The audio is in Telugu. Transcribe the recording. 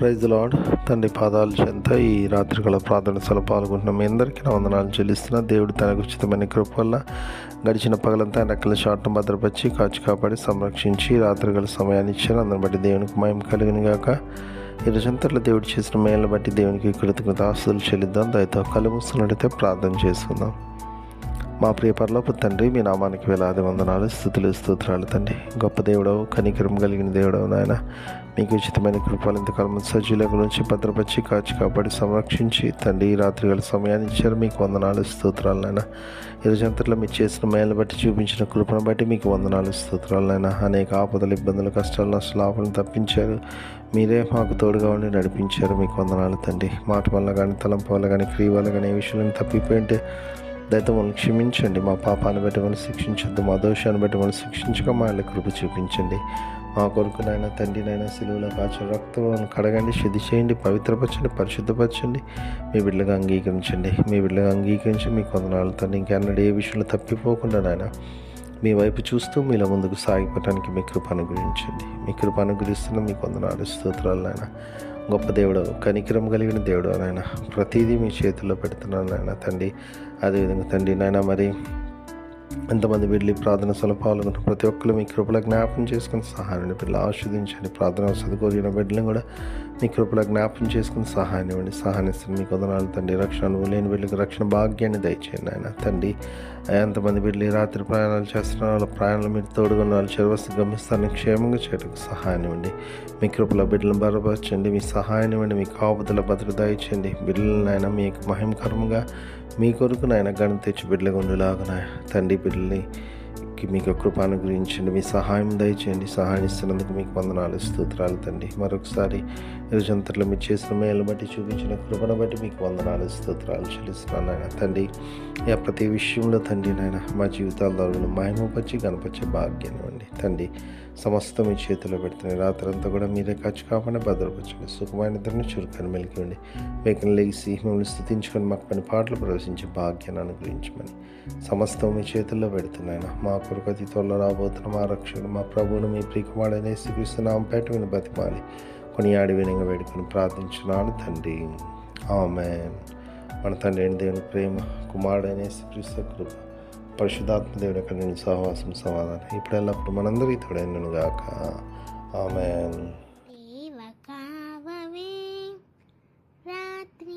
ప్రైజ్ లాడ్ తండ్రి పాదాలు చెంత ఈ రాత్రికాల ప్రార్థన స్థలం పాల్గొంటున్న మీ అందరికీ నా వందనాలు చెల్లిస్తున్నా. దేవుడు తనకు ఉచితమైన కృప వల్ల గడిచిన పగలంతా రెక్కల షాట్ను భద్రపరిచి కాచి కాపాడి సంరక్షించి రాత్రికాల సమయాన్ని ఇచ్చారు. అందరిని బట్టి దేవునికి మయం కలిగిన గాక. ఈ రోజంతట్లో దేవుడు చేసిన మేలను బట్టి దేవునికి కృతజ్ఞత ఆస్తులు చెల్లిద్దాం. దయతో కళ్ళు ప్రార్థన చేసుకుందాం. మా ప్రియపరలోపు తండ్రి మీ నామానికి వేలాది వందనాలు స్థుతులు స్తోత్రాలు తండ్రి. గొప్ప దేవుడవు కనికరం కలిగిన దేవుడవు నాయన. మీకు ఉచితమైన కృపలు ఇంతకాలం సజ్జుల గురించి భద్రపరిచి కాచి కాపాడి సంరక్షించి తండ్రి రాత్రి గల సమయాన్ని ఇచ్చారు. మీకు వందనాలు స్తోత్రాలు నాయన. ఇరుజంతట్లో మీరు చేసిన మేలు బట్టి చూపించిన కృపను బట్టి మీకు వందనాలు స్తోత్రాలు నాయన. అనేక ఆపదలు ఇబ్బందులు కష్టాలు నష్టాలు ఆపలను తప్పించారు. మీరే మాకు తోడుగా ఉండి నడిపించారు. మీకు వందనాలు తండ్రి. మాట వల్ల కానీ తలంపు వల్ల కానీ క్రియ వల్ల కానీ ఏ విషయంలో తప్పిపోయింటే దయతో మనం క్షమించండి. మా పాపాన్ని బట్టి మనం శిక్షించొద్దు. మా దోషాన్ని బట్టి మనం శిక్షించక మా ఇళ్ళ కృప చూపించండి. మా కొడుకునైనా తండ్రినైనా సిలువలో కాచిన రక్తం కడగండి శుద్ధి చేయండి పవిత్రపరచండి పరిశుద్ధపరచండి. మీ బిడ్డగా అంగీకరించండి. మీ బిడ్డగా అంగీకరించి మీ కొందనాలు తండ్రి. ఇంకెన్నడూ ఏ విషయంలో తప్పిపోకుండా నాయన మీ వైపు చూస్తూ మీలో ముందుకు సాగిపోవడానికి మీ కృప అనుగ్రహించండి. మీ కృప అనుగ్రహిస్తున్న మీ కొందనాలు స్తోత్రాలు నాయన. గొప్ప దేవుడు కనికరం కలిగిన దేవుడు నాయన. ప్రతిదీ మీ చేతుల్లో పెడుతున్నాను నాయన తండ్రి. అదేవిధంగా తండ్రి నాయన మరి ఎంతమంది వెళ్ళి ప్రార్థన సభలో పాల్గొన్న ప్రతి ఒక్కరు మీ కృపల జ్ఞాపం చేసుకుని సహాయాన్ని బిడ్డలు ఆస్వాదించండి ప్రార్థన చదువుకోరిన బిడ్డలను కూడా మీ కృపల జ్ఞాపం చేసుకుని సహాయం ఇవ్వండి. సహాయం ఇస్తుంది వదనాలు తండ్రి. రక్షణ లేని బిడ్డలకు రక్షణ భాగ్యాన్ని దయచేయండి ఆయన తండ్రి ఎంతమంది వెళ్ళి రాత్రి ప్రయాణాలు చేస్తున్నారు? వాళ్ళ ప్రయాణాలు మీరు తోడుగా ఉన్న వాళ్ళు చెరవస్తు గమ్యస్థాన్ని క్షేమంగా చేయడానికి సహాయం ఇవ్వండి. మీ కృపల బిడ్డలను బలపరచండి. మీ సహాయం ఇవ్వండి. మీ కాపుదల భద్రత దయచేయండి. ఆయన మీకు మహిమకరంగా మీ కొరకు నాయన గణం తెచ్చి బిడ్డలుగా ఉండేలాగా తండ్రి బిడ్డల్ని మీకు కృపాను గురించండి మీ సహాయం దయచేయండి. సహాయం ఇస్తున్నందుకు మీకు వందనాలు స్తోత్రాలు తండ్రి. మరొకసారి రోజంతట్లో మీరు చేసిన మేలు బట్టి చూపించిన కృపను బట్టి మీకు వందనాలు స్తోత్రాలు చెల్లిస్తున్నాను నాయన. తండ్రి ఇక ప్రతి విషయంలో తండ్రి నాయన మా జీవితాల ద్వారా మహిమపరిచి గణపరిచే భాగ్యం ఇవ్వండి. తండ్రి సమస్తం మీ చేతిలో పెడుతున్నాయి. రాత్రంతా కూడా మీరే ఖర్చు కాకుండా భద్రపరచండి. సుఖమైన ఇద్దరిని చురుకని మెలికండి మేకను లేచి మిమ్మల్ని స్థుతించుకొని మాకు పని పాటలు ప్రవేశించే భాగ్యాన్ని అనుగ్రహించమని సమస్తం మీ చేతుల్లో పెడుతున్నాయన మాకు కొరకు అతి త్వరలో రాబోతున్న మా రక్షకుడు మా ప్రభువును మీ ప్రియకుమారుడైన శ్రీకృష్ణ నామపేట విని బతిమాలి కొనియాడి వినంగా వేడుకొని ప్రార్థించున్నాను తండ్రి. ఆమె మన తండ్రి అయిన దేవుని ప్రేమ కుమారుడైన శ్రీకృష్ణ కృప పరిశుధాత్మ దేవుని యొక్క నేను సహవాసం సమాధానం ఇప్పుడు ఎల్లప్పుడు మనందరి తోడైనను గాక. ఆమె రాత్రి